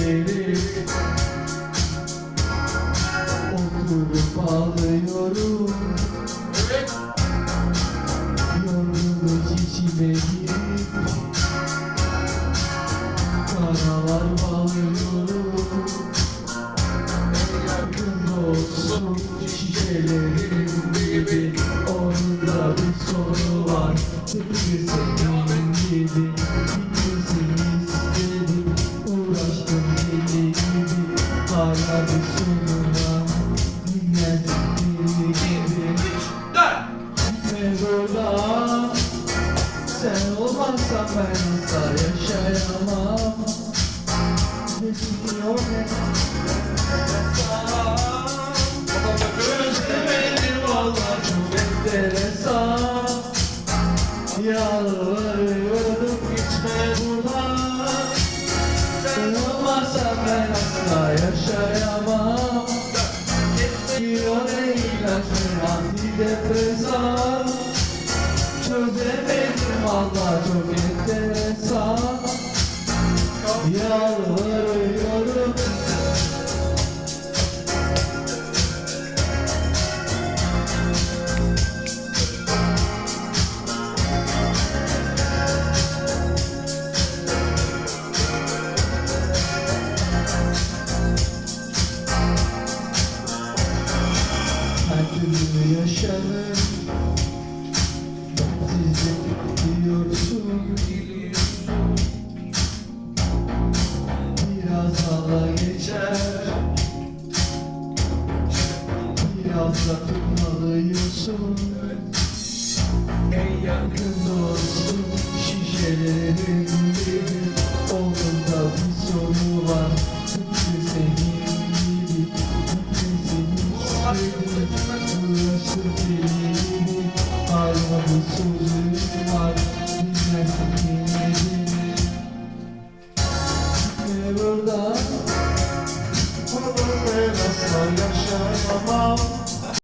elleri Oturup ağlıyorum Yorgunluk içime girip Karalar bağlıyorum Yakında olsun şişelerim gibi Onun da bir sonu var. Var Dinlendim deli gibi Gitme buradan Sen olmazsan ben asla yaşayamam Destekliyor ne? Özlemedim valla çok enteresan Yalvarıyorum gitme buradan Sen olmazsan ben asla Valla çok enteresan Yalvarıyorum. Her türlü yaşarım Sizin Hala geçer Biraz da tutmalıyorsun En yakın dostum Şişelerin gibi Onun da bir sonu var Tıpkı senin gibi Tıpkı senin istedim Uğraştım dilini bir sözüm var Gitme buradan